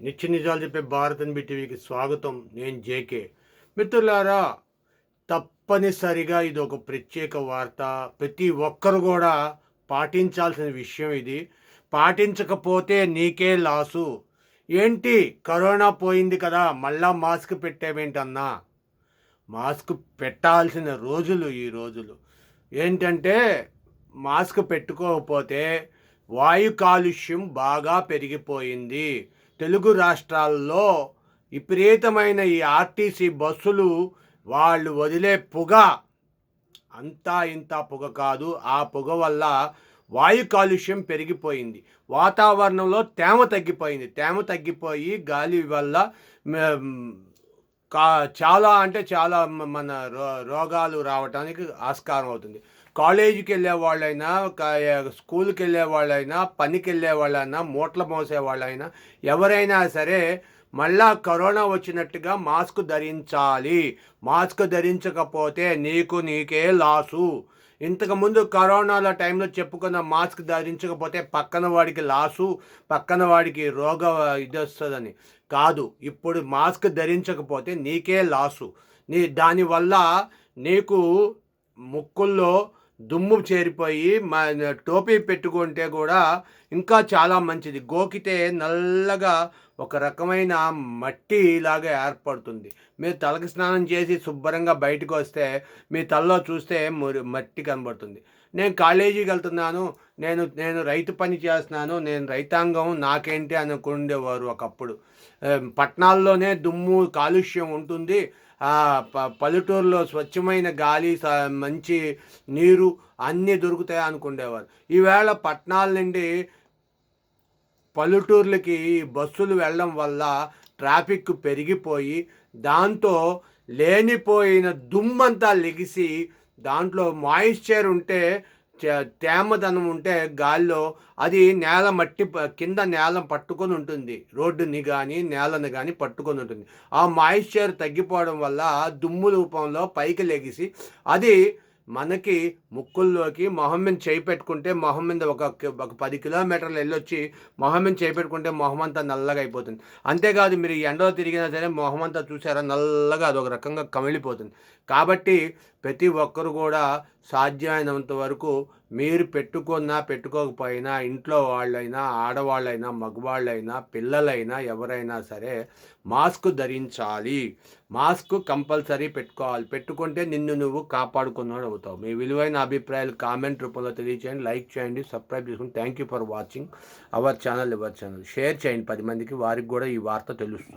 నిత్య నిజాలు చెప్పే భారత్ ఎన్బి టీవీకి స్వాగతం నేను జేకే. మిత్రులారా తప్పనిసరిగా ఇది ఒక ప్రత్యేక వార్త. ప్రతి ఒక్కరు కూడా పాటించాల్సిన విషయం ఇది. పాటించకపోతే నీకే లాసు. ఏంటి? కరోనా పోయింది కదా మళ్ళా మాస్క్ పెట్టేవేంటన్నా? మాస్క్ పెట్టాల్సిన రోజులు ఈ రోజులు. ఏంటంటే మాస్క్ పెట్టుకోకపోతే వాయు కాలుష్యం బాగా పెరిగిపోయింది. తెలుగు రాష్ట్రాల్లో విపరీతమైన ఈ ఆర్టీసీ బస్సులు వాళ్ళు వదిలే పొగ అంతా ఇంత పొగ కాదు. ఆ పొగ వల్ల వాయు కాలుష్యం పెరిగిపోయింది. వాతావరణంలో తేమ తగ్గిపోయింది. తేమ తగ్గిపోయి గాలి వల్ల కా చాలా అంటే చాలా మన రో రోగాలు రావడానికి ఆస్కారం అవుతుంది. కాలేజీకి వెళ్ళే వాళ్ళైనా స్కూల్కి వెళ్ళే వాళ్ళైనా పనికి వెళ్ళే వాళ్ళైనా మూటలు మోసే వాళ్ళైనా ఎవరైనా సరే మళ్ళా కరోనా వచ్చినట్టుగా మాస్క్ ధరించాలి. మాస్క్ ధరించకపోతే నీకు నీకే లాసు. ఇంతకుముందు కరోనాల టైంలో చెప్పుకున్న మాస్క్ ధరించకపోతే పక్కన వాడికి లాసు పక్కన వాడికి రోగ ఇది వస్తుందని కాదు ఇప్పుడు మాస్క్ ధరించకపోతే నీకే లాసు. నీ దానివల్ల నీకు ముక్కుల్లో దుమ్ము చేరిపోయి మా టోపీ పెట్టుకుంటే కూడా ఇంకా చాలా మంచిది. గోకితే నల్లగా ఒక రకమైన మట్టి లాగా ఏర్పడుతుంది. మీరు తలకి స్నానం చేసి శుభ్రంగా బయటకు వస్తే మీ తలలో చూస్తే మట్టి కనబడుతుంది. నేను కాలేజీకి వెళ్తున్నాను నేను నేను రైతు పని చేస్తున్నాను నేను రైతాంగం నాకేంటి అనుకుండేవారు ఒకప్పుడు. పట్టణాల్లోనే దుమ్ము కాలుష్యం ఉంటుంది. పల్లెటూరులో స్వచ్ఛమైన గాలి స- మంచి నీరు అన్నీ దొరుకుతాయి అనుకునేవారు ఈవేళ పట్టణాల నుండి పల్లెటూర్లకి ఈ బస్సులు వెళ్ళడం వల్ల ట్రాఫిక్ పెరిగిపోయి దాంతో లేనిపోయిన దుమ్మంతా లెగిసి దాంట్లో మాయిశ్చర్ ఉంటే తేమదనం ఉంటే గాల్లో అది నేల మట్టి కింద నేల పట్టుకొని ఉంటుంది. రోడ్డుని కానీ నేలని కానీ పట్టుకొని ఉంటుంది. ఆ మాయిశ్చర్ తగ్గిపోవడం వల్ల దుమ్ము రూపంలో పైకి లెగిసి అది మనకి ముక్కుల్లోకి మొహం మీద చేయి పెట్టుకుంటే మొహం మీద ఒక ఒక పది కిలోమీటర్లు వెళ్ళొచ్చి మొహం మీద చేయి పెట్టుకుంటే మొహం అంతా నల్లగా అయిపోతుంది. అంతేకాదు మీరు ఎండలో తిరిగినా సరే మొహం అంతా చూసారా నల్లగా అది ఒక రకంగా కమిలిపోతుంది. కాబట్టి ప్రతి ఒక్కరు కూడా సాధ్యమైనంత వరకు మీరు పెట్టుకున్నా పెట్టుకోకపోయినా ఇంట్లో వాళ్ళైనా ఆడవాళ్ళైనా మగవాళ్ళైనా పిల్లలైనా ఎవరైనా సరే మాస్క్ ధరించాలి. మాస్క్ కంపల్సరీ పెట్టుకోవాలి. పెట్టుకుంటే నిన్ను నువ్వు కాపాడుకున్నాడు అవుతావు. మీ విలువైన అభిప్రాయాలు కామెంట్ రూపంలో తెలియచేయండి. లైక్ చేయండి సబ్స్క్రైబ్ చేసుకుని thank you for watching our channel ever channel. Share చేయండి. పది మందికి వారికి కూడా ఈ వార్త తెలుస్తుంది.